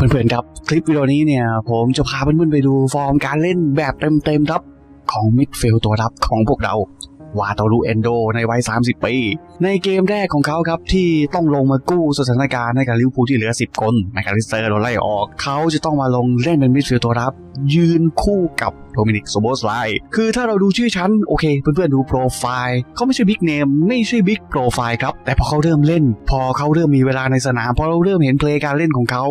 เพื่อนๆครับ คลิปวิดีโอนี้เนี่ย ผมจะพาเพื่อนๆไปดูฟอร์มการเล่นแบบเต็มๆครับ ของมิดฟิลด์ตัวรับของพวกเราวาโตรุเอนโดในวัย 30 ปี ในเกมแรกของเขาครับ ที่ต้องลงมากู้สถานการณ์ให้กับลิเวอร์พูลที่เหลือ 10 คนแมคคาลิสเตอร์โดนไล่ออก เขาจะต้องมาลงเล่นเป็นมิดฟิลด์ตัวรับ ยืนคู่กับโดมินิกโซโบสไลคือถ้าเราดูชื่อชั้น โอเค เพื่อนๆดูโปรไฟล์เขาไม่ใช่บิ๊กเนมไม่ใช่บิ๊กโปรไฟล์ครับ แต่พอเขาเริ่มเล่น พอเขาเริ่มมีเวลาในสนาม พอเราเริ่มเห็นเพลย์การเล่นของเขา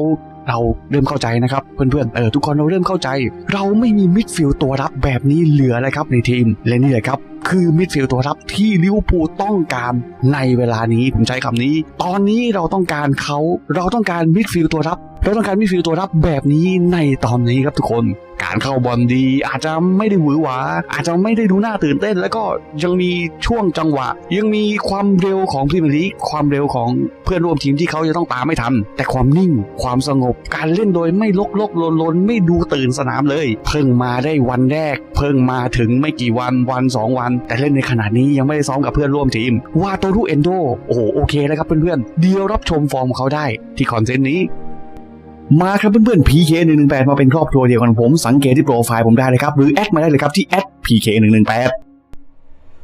เราเริ่มเข้าใจนะครับเพื่อนๆเออทุกคนเราเริ่มเข้าใจ เราไม่มีมิดฟิลด์ตัวรับแบบนี้เหลือเลยครับในทีมและนี่แหละครับคือมิดฟิลด์ตัวรับที่ลิเวอร์พูลต้องการในเวลานี้ผมใช้คำนี้ ตอนนี้เราต้องการเขาเราต้องการมิดฟิลด์ตัวรับ เราต้องการมิดฟิลด์ตัวรับแบบนี้ในตอนนี้ครับทุกคน การเข้าบอลดี อาจจะไม่ได้หวือหวา อาจจะไม่ได้ดูน่าตื่นเต้น แล้วก็ยังมีช่วงจังหวะ ยังมีความเร็วของพรีเมียร์ลีกความเร็วของเพื่อนร่วมทีมที่เขาจะต้องตามไม่ทัน แต่ความนิ่งความสงบการเล่นโดยไม่ลกลกลนลนไม่ดูตื่นสนามเลย เพิ่งมาได้วันแรก เพิ่งมาถึงไม่กี่วันวันสองวัน แต่เล่นในขนาดนี้ยังไม่ได้ซ้อมกับเพื่อนร่วมทีมวาโตรุเอนโดโอ้โหโอเคแล้วครับเพื่อนๆเดียวรับชมฟอร์มของเขาได้ที่คอนเทนต์นี้ มาครับเพื่อนๆ PK 1 1 8มาเป็นครอบครัวเดียวกันผมสังเกตที่โปรไฟล์ผมได้เลยครับ หรือแอดมาได้เลยครับที่แอด PK 1 1 8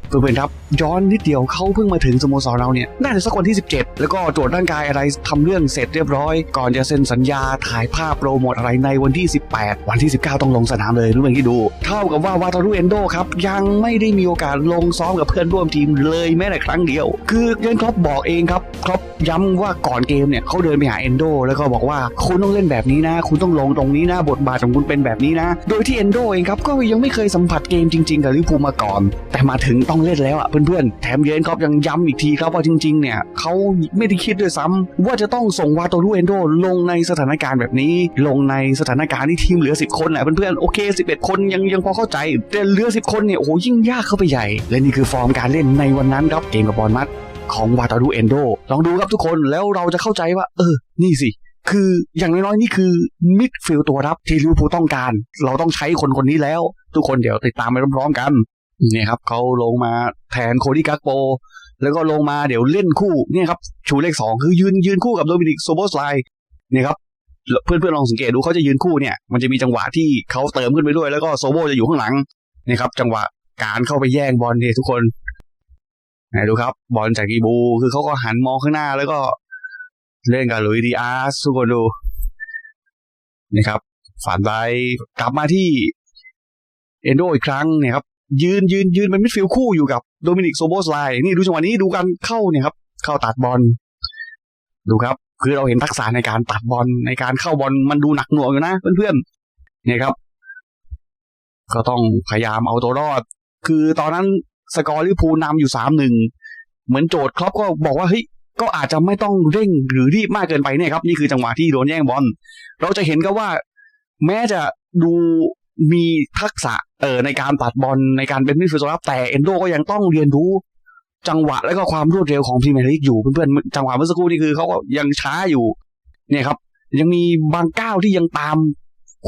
เพื่อนๆครับย้อนนิดเดียวเขาเพิ่งมาถึงสโมสรเราเนี่ยน่าจะสักวันที่ 17 แล้วก็ตรวจร่างกายอะไรทำเรื่องเสร็จเรียบร้อย ก่อนจะเซ็นสัญญาถ่ายภาพโปรโมทอะไรในวันที่ 18 วันที่ 19 ต้องลงสนามเลยรู้ไหมที่ดู เท่ากับว่าวาตารุเอนโดครับยังไม่ได้มีโอกาสลงซ้อมกับเพื่อนร่วมทีมเลยแม้แต่ครั้งเดียว คือเกนครอปบอกเองครับครอปย้ำว่าก่อนเกมเนี่ยเขาเดินไปหาเอนโดแล้วก็บอกว่าคุณต้องเล่นแบบนี้นะ คุณต้องลงตรงนี้นะบทบาทของคุณเป็นแบบนี้นะ โดยที่เอนโดเองครับก็ยังไม่เคยสัมผัสเกมจริงๆกับลิเวอร์พูลมาก่อน แต่มาถึงตองเล่นแล้วอะเพื่อนๆ แถมเยนครับยังย้ำอีกทีครับว่าจริงๆ เนี่ยเขาไม่ได้คิดด้วยซ้ำว่าจะต้องส่งวาโตรุเอนโดลงในสถานการณ์แบบนี้ ลงในสถานการณ์ที่ทีมเหลือ 10 คนแหละเพื่อนๆ โอเค 11 คนยังยังพอเข้าใจ แต่เหลือ 10 คนเนี่ยโอ้ยิ่งยากเข้าไปใหญ่ และนี่คือฟอร์มการเล่นในวันนั้นครับเกมกับบอลมัดของวาตารุเอนโดลองดูครับทุกคนแล้วเราจะเข้าใจว่า เออ นี่สิคืออย่างน้อยๆนี่คือมิดฟิลด์ตัวรับที่ลิเวอร์พูลต้องการ เราต้องใช้คนคนนี้แล้ว ทุกคนเดี๋ยวติดตามไปพร้อมๆกัน เนี่ยครับเขาลงมาแทนโคดี้กักโป แล้วก็ลงมาเดี๋ยวเล่นคู่เนี่ยครับชูเลขสองคือยืนยืนคู่กับโดมินิกโซโบสไลเนี่ยครับเพื่อนๆลองสังเกตดูเขาจะยืนคู่เนี่ยมันจะมีจังหวะที่เขาเติมขึ้นไปด้วย แล้วก็โซโบจะอยู่ข้างหลังนี่ครับ จังหวะการเข้าไปแย่งบอลเนี่ยทุกคนไหนดูครับ บอลจากอีบู คือเขาก็หันมองข้างหน้าแล้วก็เล่นกับลุยดีอาร์สทุกคนดูนี่ครับฝันไปกลับมาที่เอนโดอีกครั้งเนี่ยครับ ยืนยืนยืนเป็นมิดฟิลด์คู่อยู่กับโดมินิกโซโบสไลนี่ดูจังหวะนี้ดูการเข้าเนี่ยครับ เข้าตัดบอล ดูครับ คือเราเห็นทักษะในการตัดบอลในการเข้าบอลมันดูหนักหน่วงอยู่นะเพื่อนๆเนี่ยครับ ก็ต้องพยายามเอาตัวรอด คือตอนนั้นสกอร์ลิพูนำอยู่สามหนึ่งเหมือนโจทย์ครอปก็บอกว่าเฮ้ยก็อาจจะไม่ต้องเร่งหรือรีบมากเกินไปเนี่ยครับ นี่คือจังหวะที่โดนแย่งบอลเราจะเห็นก็ว่า แม้จะดู มีทักษะเออในการตัดบอลในการเป็นมิดฟิลด์รับแต่เอนโดก็ยังต้องเรียนรู้จังหวะและก็ความรวดเร็วของพรีเมียร์ลีกอยู่เพื่อนๆจังหวะเมื่อสักครู่นี่คือเขาก็ยังช้าอยู่ เนี่ยครับ ยังมีบางก้าวที่ยังตาม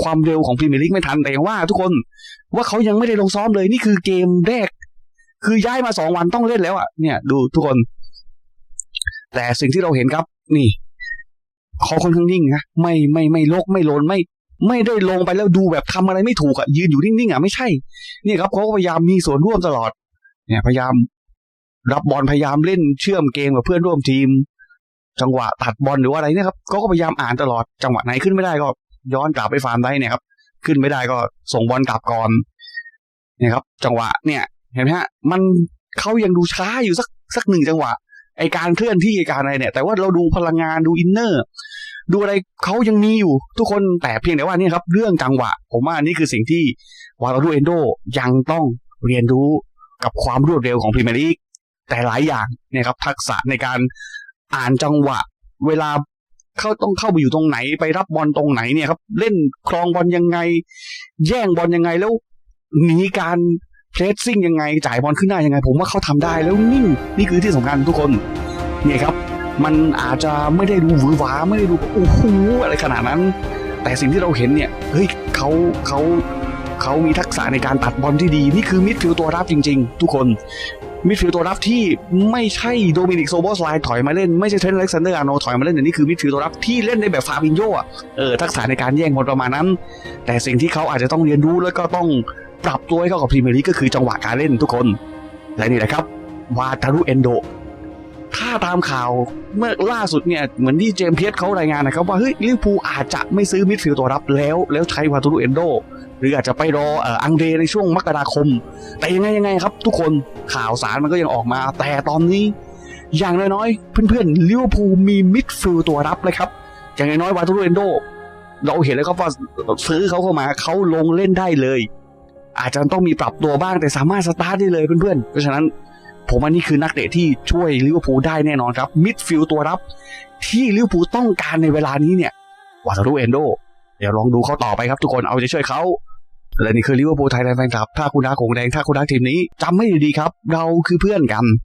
ความเร็วของพรีเมียร์ลีกไม่ทันแต่อย่างว่า ทุกคนว่าเขายังไม่ได้ลงซ้อมเลยนี่คือเกมแรก คือย้ายมาสองวันต้องเล่นแล้วอะเนี่ย ดูทุกคน แต่สิ่งที่เราเห็นครับ นี่เขาค่อนข้างนิ่งนะไม่ไม่ไม่ลกไม่โลนไม่ ไม่ได้ลงไปแล้วดูแบบทำอะไรไม่ถูกอะยืนอยู่นิ่งๆอะไม่ใช่ นี่ครับเขาก็พยายามมีส่วนร่วมตลอด เนี่ย พยายาม รับบอลพยายามเล่นเชื่อมเกมกับเพื่อนร่วมทีม จังหวะตัดบอลหรือว่าอะไรเนี่ยครับเขาก็พยายามอ่านตลอดจังหวะไหนขึ้นไม่ได้ก็ ย้อนกลับไปฟาร์มได้เนี่ยครับ ขึ้นไม่ได้ก็ส่งบอลกลับก่อนเนี่ยครับ จังหวะเนี่ย เห็นไหมฮะ มันเขายังดูช้าอยู่สักสักหนึ่งจังหวะไอการเคลื่อนที่ไอการอะไรเนี่ย แต่ว่าเราดูพลังงานดูอินเนอร์ ดูอะไรเขายังมีอยู่ทุกคนแต่เพียงแต่ว่านี่ครับ เรื่องจังหวะ ผมว่านี่คือสิ่งที่วาลารูเอนโดยังต้องเรียนรู้กับความรวดเร็วของพรีเมียร์ลีกแต่หลายอย่างเนี่ยครับ ทักษะในการอ่านจังหวะ เวลาเขาต้องเข้าไปอยู่ตรงไหนไปรับบอลตรงไหนเนี่ยครับ เล่นครองบอลยังไง แย่งบอลยังไงแล้วหนีการเพรสซิ่งยังไงจ่ายบอลขึ้นหน้ายังไง ผมว่าเขาทำได้แล้วนิ่ง นี่คือที่สำคัญทุกคน เนี่ยครับ มันอาจจะไม่ได้ดูหวือหวาไม่ได้ดูโอ้โหอะไรขนาดนั้น แต่สิ่งที่เราเห็นเนี่ยเฮ้ยเขาเขาเขามีทักษะในการตัดบอลที่ดี นี่คือมิดฟิลด์ตัวรับจริง ๆ ทุกคนมิดฟิลด์ตัวรับที่ไม่ใช่โดมินิกโซโบสไลถอยมาเล่น ไม่ใช่เทรนต์อเล็กซานเดอร์อาโนถอยมาเล่นแต่นี่คือมิดฟิลด์ตัวรับที่เล่นในแบบฟาบินโยอะเออทักษะในการแย่งบอลประมาณนั้น แต่สิ่งที่เขาอาจจะต้องเรียนรู้แล้วก็ต้องปรับตัวให้เข้ากับพรีเมียร์ลีกก็คือจังหวะการเล่นทุกคน และนี่แหละครับวาตารุเอนโด ถ้าตามข่าวเมื่อล่าสุดเนี่ยเหมือนที่เจมส์เพียสเขารายงานนะครับว่าเฮ้ยลิเวอร์พูลอาจจะไม่ซื้อมิดฟิลด์ตัวรับแล้ว แล้วใช้วาตารุเอนโดหรืออาจจะไปรออังเดรในช่วงมกราคม แต่ยังไงยังไงครับ ทุกคนข่าวสารมันก็ยังออกมา แต่ตอนนี้ อย่างน้อยๆ เพื่อนๆลิเวอร์พูลมีมิดฟิลด์ตัวรับเลยครับ อย่างน้อยๆวาตารุเอนโดเราเห็นเลยครับว่าซื้อเขาเข้ามาเขาลงเล่นได้เลย อาจจะต้องมีปรับตัวบ้างแต่สามารถสตาร์ทได้เลยเพื่อนๆเพราะฉะนั้น ผมว่านี่คือนักเตะที่ช่วยลิเวอร์พูลได้แน่นอนครับมิดฟิลด์ตัวรับ ที่ลิเวอร์พูลต้องการในเวลานี้เนี่ยวาตารุเอนโด เดี๋ยวลองดูเขาต่อไปครับทุกคนเอาใจช่วยเขาและนี่คือลิเวอร์พูลไทยแลนด์แฟนคลับ ถ้าคุณรักของแดงถ้าคุณรักทีมนี้จำไม่ดีครับ เราคือเพื่อนกัน